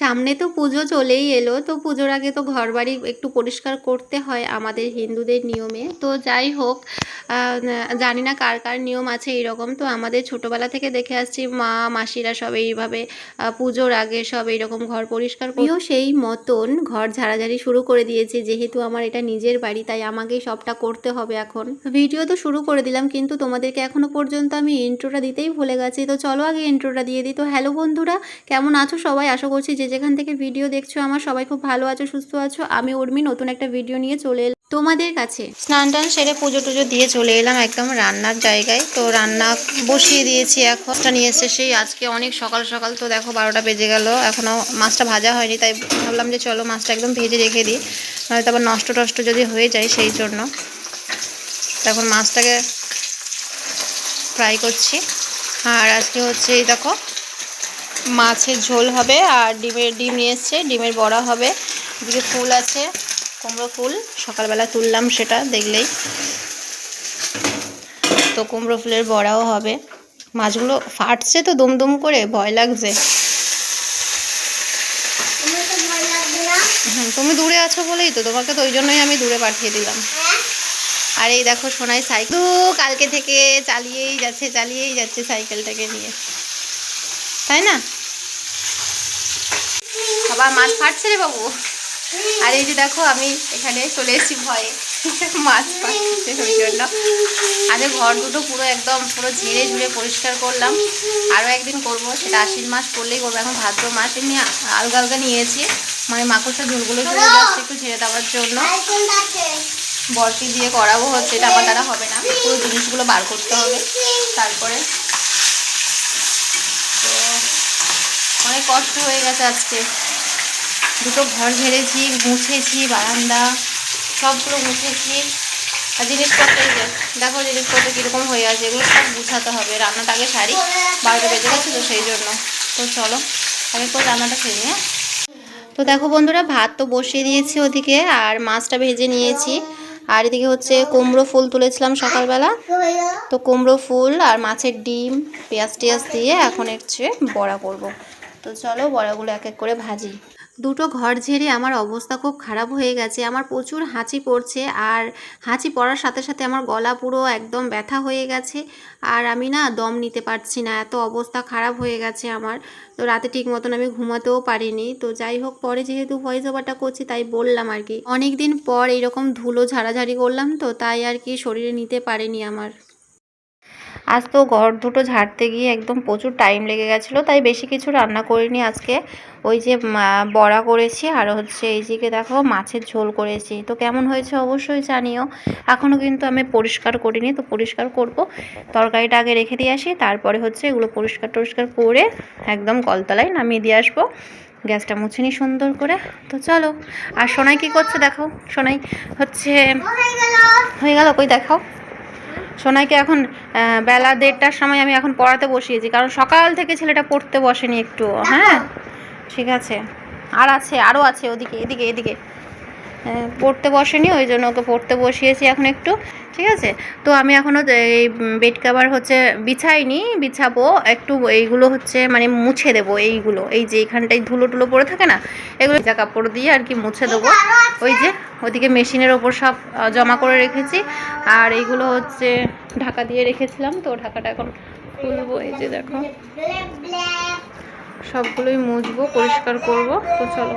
সামনে তো পুজো চলেই এলো, তো পুজোর আগে তো ঘর বাড়ি একটু পরিষ্কার করতে হয় আমাদের হিন্দুদের নিয়মে। তো যাই হোক জানি না কার কার নিয়ম আছে এইরকম তো আমাদের ছোটবেলা থেকে দেখে আসছি মা, মাসিরা সব এইভাবে পুজোর আগে সব এইরকম ঘর পরিষ্কার করিও সেই মতন ঘর ঝাড়াঝাড়ি শুরু করে দিয়েছে, যেহেতু আমার এটা নিজের বাড়ি, তাই আমাকেই সবটা করতে হবে এখন। ভিডিও তো শুরু করে দিলাম, কিন্তু তোমাদেরকে এখনও পর্যন্ত আমি ইন্ট্রোটা দিতেই ভুলে গেছি। তো চলো আগে ইন্ট্রোটা দিয়ে দিই। তো হ্যালো বন্ধুরা, কেমন আছো সবাই? আশা করছি যে যেখান থেকে ভিডিও দেখছ, আমার সবাই খুব ভালো আছো, সুস্থ আছো। আমি উর্মি, নতুন একটা ভিডিও নিয়ে চলে এলাম তোমাদের কাছে। স্নান টান সেরে পুজো টুজো দিয়ে চলে এলাম একদম রান্নার জায়গায়। তো রান্না বসিয়ে দিয়েছি এখনটা নিয়ে এসে সেই আজকে অনেক সকাল সকাল। তো দেখো বারোটা বেজে গেল। এখনও মাছটা ভাজা হয়নি, তাই ভাবলাম যে চলো মাছটা একদম ভেজে রেখে দিই। নয়তো আবার নষ্ট টষ্ট যদি হয়ে যায় সেই জন্য। তখন মাছটাকে ফ্রাই করছি। আর আজকে হচ্ছে এই দেখো মাছের ঝোল হবে আর ডিমের ডিম নিয়ে এসছে ডিমের বড়া হবে। এদিকে ফুল আছে কুমড়ো ফুল সকালবেলা তুললাম সেটা দেখলেই। তো কুমড়ো ফুলের বড়াও হবে। মাছগুলো ফাটছে তো দুম দুম করে ভয় লাগছে। হুম, তুমি দূরে আছো বলেই তো তোমাকে তো ওই জন্যই আমি দূরে পাঠিয়ে দিলাম। হ্যাঁ? আর এই দেখো সোনাই সাইকেল কালকে থেকে চালিয়েই যাচ্ছে চালিয়েই যাচ্ছে সাইকেলটাকে নিয়ে। তাই না? বাবা মাছ ফাটছে রে বাবু। আর এই যে দেখো, আমি এখানে চলে এসেছি ভয়ে। মাছ ফাটছে ওই জন্য। আজকে ঘর দুটো পুরো একদম, পুরো ঝেড়ে ঝুড়ে পরিষ্কার করলাম। আরও একদিন করব, সেটা আশ্বিন মাস করলেই করব। এখন ভাদ্র মাস, এমনি আলগা আলগা নিয়েছি। মানে মাকড়সা ঝুলগুলো ঝুলে যাচ্ছে একটু ঝেড়ে দেওয়ার জন্য। বরকে দিয়ে করাবো হচ্ছে, এটা আমার দ্বারা হবে না। পুরো জিনিসগুলো বার করতে হবে তারপরে। তো অনেক কষ্ট হয়ে গেছে আজকে। দুটো ঘর ঝেড়েছি মুছেছি, বারান্দা, সবগুলো মুছেছি। আর জিনিসপত্র দেখো জিনিসপত্র কীরকম হয়ে আছে, এগুলো সব গুছাতে হবে, রান্নাটা আগে সারি, বারোটা বেজে গেছে তো সেই জন্য। তো চলো আগে করে রান্নাটা খেয়ে নিই হ্যাঁ? তো দেখো বন্ধুরা, ভাত তো বসিয়ে দিয়েছি ওদিকে, আর মাছটা ভেজে নিয়েছি। আর এদিকে হচ্ছে কুমড়ো ফুল তুলেছিলাম সকালবেলা। তো কুমড়ো ফুল আর মাছের ডিম, পেঁয়াজ টেয়াজ দিয়ে এখন হচ্ছে বড়া করব। তো চলো বড়াগুলো এক এক করে ভাজি। দুটো ঘর ঝেড়ে আমার অবস্থা খুব খারাপ হয়ে গেছে। আমার প্রচুর হাঁচি পড়ছে আর হাঁচি পড়ার সাথে সাথে আমার গলা পুরো একদম ব্যথা হয়ে গেছে আর আমি না দম নিতে পারছি না, এত অবস্থা খারাপ হয়ে গেছে আমার। তো রাতে ঠিক মতন আমি ঘুমাতেও পারিনি। তো যাই হোক, পরে যেহেতু ভয়েস ওভারটা করছি তাই বললাম আর কি। অনেক দিন পর এইরকম ধুলো ঝাড়াঝাড়ি করলাম তো, তাই আর কি শরীরে নিতে পারেনি আমার। আজ তো ঘর দুটো ঝাড়তে গিয়ে একদম প্রচুর টাইম লেগে গেছিল তাই বেশি কিছু রান্না করিনি আজকে। ওই যে বড়া করেছি আর হচ্ছে এই দিকে দেখো মাছের ঝোল করেছি। তো কেমন হয়েছে অবশ্যই জানিও। এখনও কিন্তু আমি পরিষ্কার করিনি তো পরিষ্কার করব। তরকারিটা আগে রেখে দিয়ে আসি তারপরে হচ্ছে এগুলো পরিষ্কার টরিষ্কার করে একদম কলতলায় নামিয়ে দিয়ে আসব। গ্যাসটা মুছে নিই সুন্দর করে। তো চলো আর সোনাই কি করছে দেখো সোনাই হচ্ছে হয়ে গেল কই দেখাও। সোনাইকে এখন বেলা দেড়টার সময় আমি এখন পড়াতে বসিয়েছি। কারণ সকাল থেকে ছেলেটা পড়তে বসেনি একটু হ্যাঁ ঠিক আছে। আর আছে আরও আছে ওদিকে এদিকে এদিকে। পড়তে বসেনি, ওই জন্য ওকে পড়তে বসিয়েছি এখন একটু, ঠিক আছে? তো আমি এখনও এই বেড কাভার হচ্ছে বিছাইনি, বিছাবো, একটু এইগুলো হচ্ছে মানে মুছে দেবো এইগুলো, এই যে এইখানটায় ধুলো টুলো পড়ে থাকে না, এগুলো যা কাপড় দিয়ে আর কি মুছে দেবো। ওই যে ওদিকে মেশিনের ওপর সব জমা করে রেখেছি, আর এইগুলো হচ্ছে ঢাকা দিয়ে রেখেছিলাম, তো ঢাকাটা এখন খুলবো, এই যে দেখো। সবগুলোই মুছবো, পরিষ্কার করব, তো চলো।